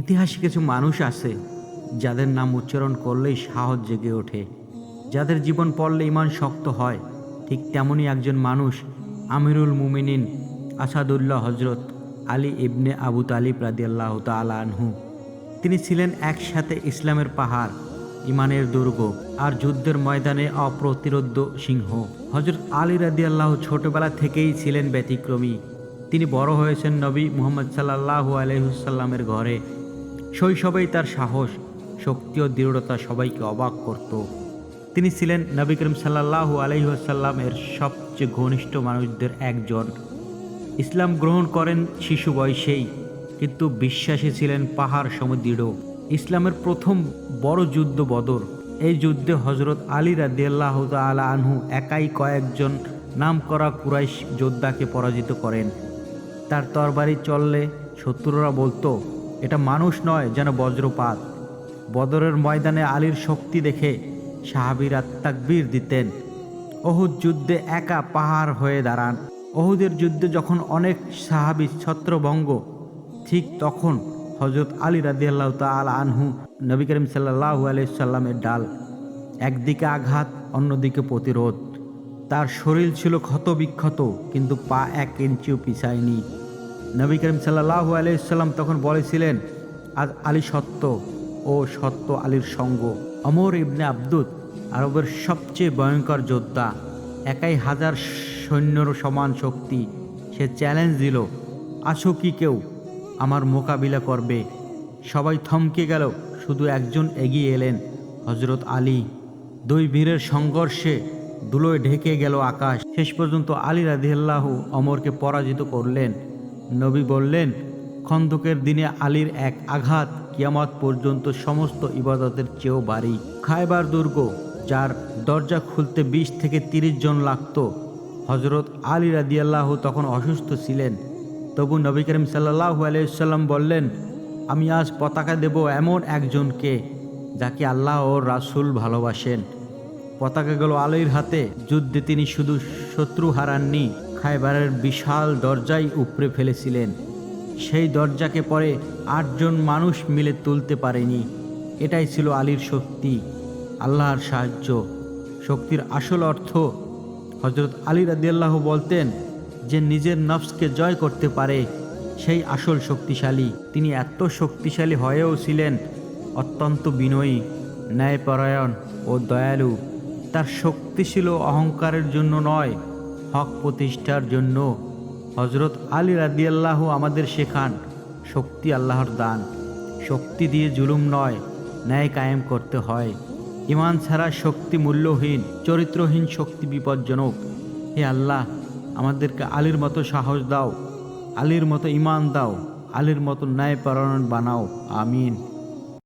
ইতিহাসে কিছু মানুষ আছে যাদের নাম উচ্চারণ করলেই সাহস জেগে ওঠে। যাদের জীবন পড়লে ইমান শক্ত হয়, ঠিক তেমনই একজন মানুষ আমিরুল মুমিনিন, আসাদুল্লাহ হজরত আলী ইবনে আবু তালিব রাদিয়াল্লাহ তালা আনহু। তিনি ছিলেন একসাথে ইসলামের পাহাড়, ইমানের দুর্গ আর যুদ্ধের ময়দানে অপ্রতিরোধ্য সিংহ। হজরত আলী রাদিয়াল্লাহ ছোটবেলা থেকেই ছিলেন ব্যতিক্রমী। তিনি বড় হয়েছেন নবী মুহাম্মদ সাল্লাহ আলহিসাল্লামের ঘরে। শৈশবেই তার সাহস, শক্তি ও দৃঢ়তা সবাইকে অবাক করত। তিনি ছিলেন নবী করিম সাল্লাহ আলহিহাসাল্লামের সবচেয়ে ঘনিষ্ঠ মানুষদের একজন। ইসলাম গ্রহণ করেন শিশু বয়সেই, কিন্তু বিশ্বাসী ছিলেন পাহাড় সমদৃঢ় ইসলামের প্রথম বড় যুদ্ধ বদর। এই যুদ্ধে হজরত আলী রাদিয়াল্লাহ তালা আনহু একাই কয়েকজন নামকরা কুরাইশ যোদ্ধাকে পরাজিত করেন। তার তরবারি চললে শত্রুরা বলতো এটা মানুষ নয় যেন বজ্রপাত। বদরের ময়দানে আলীর শক্তি দেখে সাহাবিরা তাকবীর দিতেন। অহুদ যুদ্ধে একা পাহাড় হয়ে দাঁড়ান। অহুদের যুদ্ধে যখন অনেক সাহাবি ছত্রভঙ্গ, ঠিক তখন হজরত আলী রাদিয়াল্লাহ তাল আনহু নবী করিম সাল্লাহ আলাইসাল্লামের ডাল, একদিকে আঘাত, অন্যদিকে প্রতিরোধ। তার শরীর ছিল ক্ষতবিক্ষত, কিন্তু পা এক ইঞ্চিও পিছায়নি। নবী করিম সাল্লাহ আলাইসাল্লাম তখন বলেছিলেন, আজ আলী সত্য ও সত্য আলীর সঙ্গ। অমর ইবনে আব্দুত আরবের সবচেয়ে ভয়ঙ্কর যোদ্ধা। একাই হাজার সৈন্যর সমান শক্তি। সে চ্যালেঞ্জ দিল আসো কি কেউ? আমার মোকাবিলা করবে। সবাই থমকে গেল, শুধু একজন এগিয়ে এলেন হজরত আলী। দুই বীরের সংঘর্ষে ধুলোয় ঢেকে গেল আকাশ। শেষ পর্যন্ত আলী রাদিয়াল্লাহু অমরকে পরাজিত করলেন। নবী বললেন, খন্দকের দিনে আলীর এক আঘাত কিয়ামত পর্যন্ত সমস্ত ইবাদতের চেয়েও বাড়ি। খায়বার দুর্গ, যার দরজা খুলতে বিশ থেকে তিরিশ জন লাগতো। হজরত আলী রাদিয়াল্লাহু তখন অসুস্থ ছিলেন। তবু নবী করিম সাল্লাহু আলাইসাল্লাম বললেন, আমি আজ পতাকা দেব এমন একজনকে যাকে আল্লাহ ও রাসূল ভালোবাসেন। পতাকা গেল আলীর হাতে, যুদ্ধে তিনি শুধু শত্রু হারাননি খাইবারের বিশাল দরজাই উপড়ে ফেলেছিলেন। সেই দরজাকে পরে আটজন মানুষ মিলে তুলতে পারেনি। এটাই ছিল আলীর শক্তি, আল্লাহর সাহায্য। শক্তির আসল অর্থ হজরত আলী রাদিয়াল্লাহ বলতেন, যে নিজের নফসকে জয় করতে পারে, সেই আসল শক্তিশালী। তিনি এত শক্তিশালী হয়েও ছিলেন, অত্যন্ত বিনয়ী, ন্যায়পরায়ণ ও দয়ালু। তার শক্তি ছিল অহংকারের জন্য নয় হক প্রতিষ্ঠার জন্য হজরত আলী রাদিয়াল্লাহ আমাদের শেখান, শক্তি আল্লাহর দান। শক্তি দিয়ে জুলুম নয়, ন্যায় কায়েম করতে হয়। ইমান ছাড়া শক্তি মূল্যহীন, চরিত্রহীন শক্তি বিপজ্জনক। হে আল্লাহ, আমাদেরকে আলীর মতো সাহস দাও, আলীর মতো ইমান দাও, আলীর মতো ন্যায় ন্যায়পরায়ণ বানাও। আমিন।